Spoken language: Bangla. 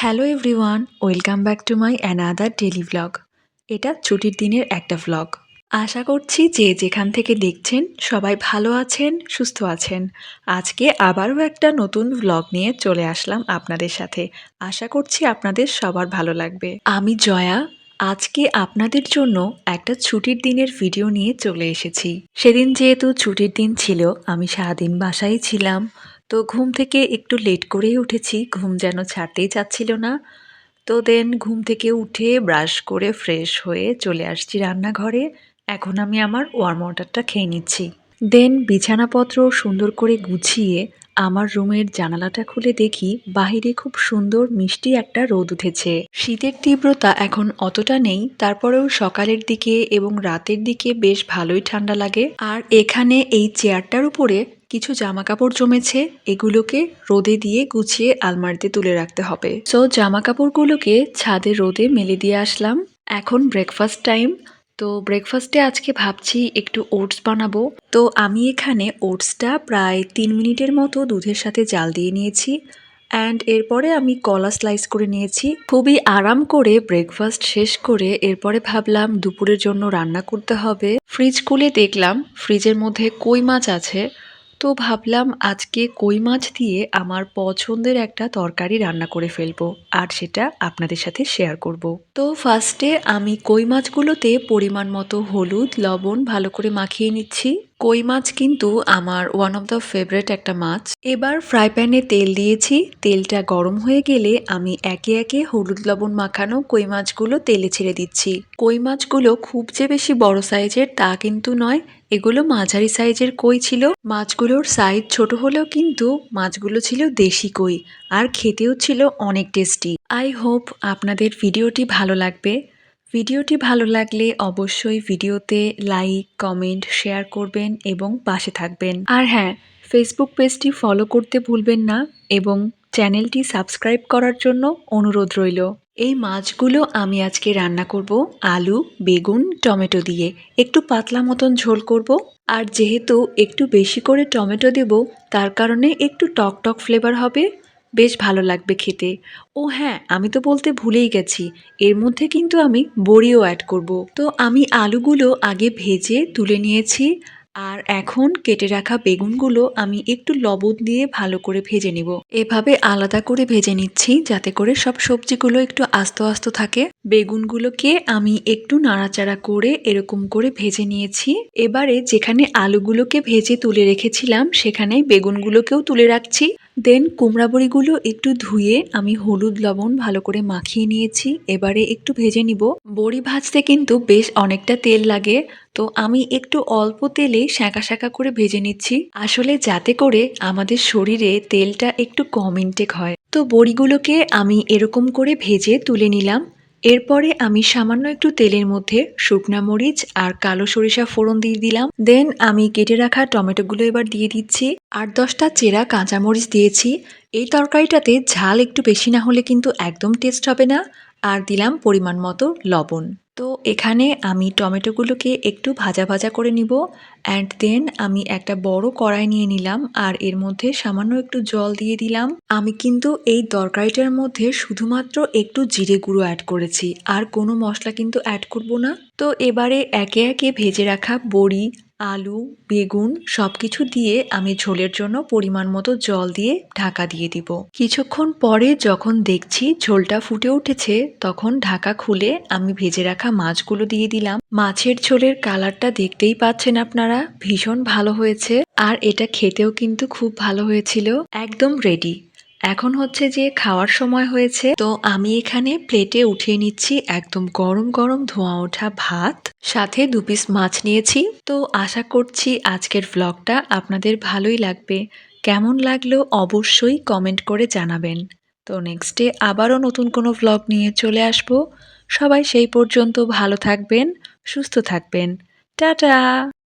Hello everyone, welcome back to my another daily blog. এটা ছুটির দিনের একটা ভ্লগ আশা করছি যে যেখান থেকে দেখছেন সবাই ভালো আছেন, সুস্থ আছেন। আজকে আবারও একটা নতুন ভ্লগ নিয়ে চলে আসলাম আপনাদের সাথে। আশা করছি আপনাদের সবার ভালো লাগবে। আমি জয়া, আজকে আপনাদের জন্য একটা ছুটির দিনের ভিডিও নিয়ে চলে এসেছি। সেদিন যেহেতু ছুটির দিন ছিল, আমি সারাদিন বাসায় ছিলাম। তো ঘুম থেকে একটু লেট করেই উঠেছি, ঘুম যেন ছাড়তেই চাচ্ছিল না। তো দেন ঘুম থেকে উঠে ব্রাশ করে ফ্রেশ হয়ে চলে আসছি রান্নাঘরে। এখন আমি আমার ওয়ার্ম ওয়াটারটা খেয়ে নিচ্ছি। দেন বিছানাপত্র সুন্দর করে গুছিয়ে আমার রুমের জানালাটা খুলে দেখি, বাহিরে খুব সুন্দর মিষ্টি একটা রোদ উঠেছে। শীতের তীব্রতা এখন অতটা নেই, তারপরেও সকালের দিকে এবং রাতের দিকে বেশ ভালোই ঠান্ডা লাগে। আর এখানে এই চেয়ারটার উপরে কিছু জামা কাপড় জমেছে, এগুলোকে রোদে দিয়ে গুছিয়ে আলমারিতে তুলে রাখতে হবে। সো জামা কাপড়গুলোকে ছাদে রোদে মেলে দিয়ে আসলাম। এখন ব্রেকফাস্ট টাইম তো ব্রেকফাস্টে আজকে ভাবছি একটু ওটস বানাবো। তো আমি এখানে ওটসটা প্রায় তিন মিনিটের মতো দুধের সাথে জাল দিয়ে নিয়েছি। অ্যান্ড এরপরে আমি কলা স্লাইস করে নিয়েছি। খুবই আরাম করে ব্রেকফাস্ট শেষ করে এরপরে ভাবলাম দুপুরের জন্য রান্না করতে হবে। ফ্রিজ খুলে দেখলাম ফ্রিজের মধ্যে কই মাছ আছে? তো ভাবলাম আজকে কই মাছ দিয়ে আমার পছন্দের একটা তরকারি রান্না করে ফেলব, আর সেটা আপনাদের সাথে শেয়ার করব। তো ফার্স্টে আমি কই মাছগুলোতে পরিমাণ মতো হলুদ, লবণ ভালো করে মাখিয়ে নিচ্ছি। কই মাছ কিন্তু আমার ওয়ান অফ দ্য ফেভারেট একটা মাছ। এবার ফ্রাই প্যানে তেল দিয়েছি। তেলটা গরম হয়ে গেলে আমি একে একে হলুদ, লবণ মাখানো কই মাছগুলো তেলে ছেড়ে দিচ্ছি। কই মাছগুলো খুব যে বেশি বড় সাইজের তা কিন্তু নয় এগুলো মাঝারি সাইজের কই ছিল? মাছগুলোর সাইজ ছোট হলেও কিন্তু মাছগুলো ছিল দেশি কই আর খেতেও ছিল অনেক টেস্টি। আই হোপ আপনাদের ভিডিওটি ভালো লাগবে। ভিডিওটি ভালো লাগলে অবশ্যই ভিডিওতে লাইক, কমেন্ট, শেয়ার করবেন এবং পাশে থাকবেন। আর হ্যাঁ ফেসবুক পেজটি ফলো করতে ভুলবেন না এবং চ্যানেলটি সাবস্ক্রাইব করার জন্য অনুরোধ রইল। এই মাছগুলো আমি আজকে রান্না করব আলু, বেগুন, টমেটো দিয়ে। একটু পাতলা মতন ঝোল করব। আর যেহেতু একটু বেশি করে টমেটো দেব, তার কারণে একটু টক টক ফ্লেভার হবে। বেশ ভালো লাগবে খেতে। ও হ্যাঁ আমি তো বলতে ভুলেই গেছি। এর মধ্যে কিন্তু আমি বড়িও অ্যাড করব। তো আমি আলুগুলো আগে ভেজে তুলে নিয়েছি। আর এখন কেটে রাখা বেগুনগুলো আমি একটু লবণ দিয়ে ভালো করে ভেজে নিব। এভাবে আলাদা করে ভেজে নিচ্ছি যাতে করে সব সবজিগুলো একটু আস্ত আস্ত থাকে। বেগুনগুলোকে আমি একটু নাড়াচাড়া করে এরকম করে ভেজে নিয়েছি। এবারে যেখানে আলুগুলোকে ভেজে তুলে রেখেছিলাম, সেখানে বেগুনগুলোকেও তুলে রাখছি। দেন কুমড়া বড়িগুলো একটু ধুয়ে আমি হলুদ লবণ ভালো করে মাখিয়ে নিয়েছি। এবারে একটু ভেজে নিব। বড়ি ভাজতে কিন্তু বেশ অনেকটা তেল লাগে। তো আমি একটু অল্প তেলে শাঁকা শাঁকা করে ভেজে নিচ্ছি। আসলে যাতে করে আমাদের শরীরে তেলটা একটু কম ইনটেক হয়। তো বড়িগুলোকে আমি এরকম করে ভেজে তুলে নিলাম। এরপরে আমি সামান্য একটু তেলের মধ্যে শুকনা মরিচ আর কালো সরিষা ফোড়ন দিয়ে দিলাম। দেন আমি কেটে রাখা টমেটোগুলো এবার দিয়ে দিচ্ছি। আট দশটা চেরা কাঁচামরিচ দিয়েছি। এই তরকারিটাতে ঝাল একটু বেশি না হলে কিন্তু একদম টেস্ট হবে না। আর দিলাম পরিমাণ মতো লবণ। তো এখানে আমি টমেটোগুলোকে একটু ভাজা ভাজা করে নিব। অ্যান্ড দেন আমি একটা বড় কড়াই নিয়ে নিলাম, আর এর মধ্যে সামান্য একটু জল দিয়ে দিলাম। আমি কিন্তু এই তরকারিটার মধ্যে শুধুমাত্র একটু জিরে গুঁড়ো অ্যাড করেছি, আর কোনো মশলা কিন্তু অ্যাড করব না। তো এবারে একে একে ভেজে রাখা বড়ি, আলু, বেগুন সব কিছু দিয়ে আমি ঝোলের জন্য পরিমাণ মতো জল দিয়ে ঢাকা দিয়ে দিব। কিছুক্ষণ পরে যখন দেখছি ঝোলটা ফুটে উঠেছে, তখন ঢাকা খুলে আমি ভেজে রাখা মাছগুলো দিয়ে দিলাম। মাছের ঝোলের কালারটা দেখতেই পাচ্ছেন আপনারা। ভীষণ ভালো হয়েছে। আর এটা খেতেও কিন্তু খুব ভালো হয়েছিল। একদম রেডি এখন হচ্ছে যে খাওয়ার সময় হয়েছে। তো আমি এখানে প্লেটে উঠিয়ে নিচ্ছি একদম গরম গরম ধোঁয়া ওঠা ভাত। সাথে দু পিস মাছ নিয়েছি। তো আশা করছি আজকের ভ্লগটা আপনাদের ভালোই লাগবে। কেমন লাগল অবশ্যই কমেন্ট করে জানাবেন। তো নেক্সটে আবারও নতুন কোনো ভ্লগ নিয়ে চলে আসব। সবাই সেই পর্যন্ত ভালো থাকবেন, সুস্থ থাকবেন। টাটা!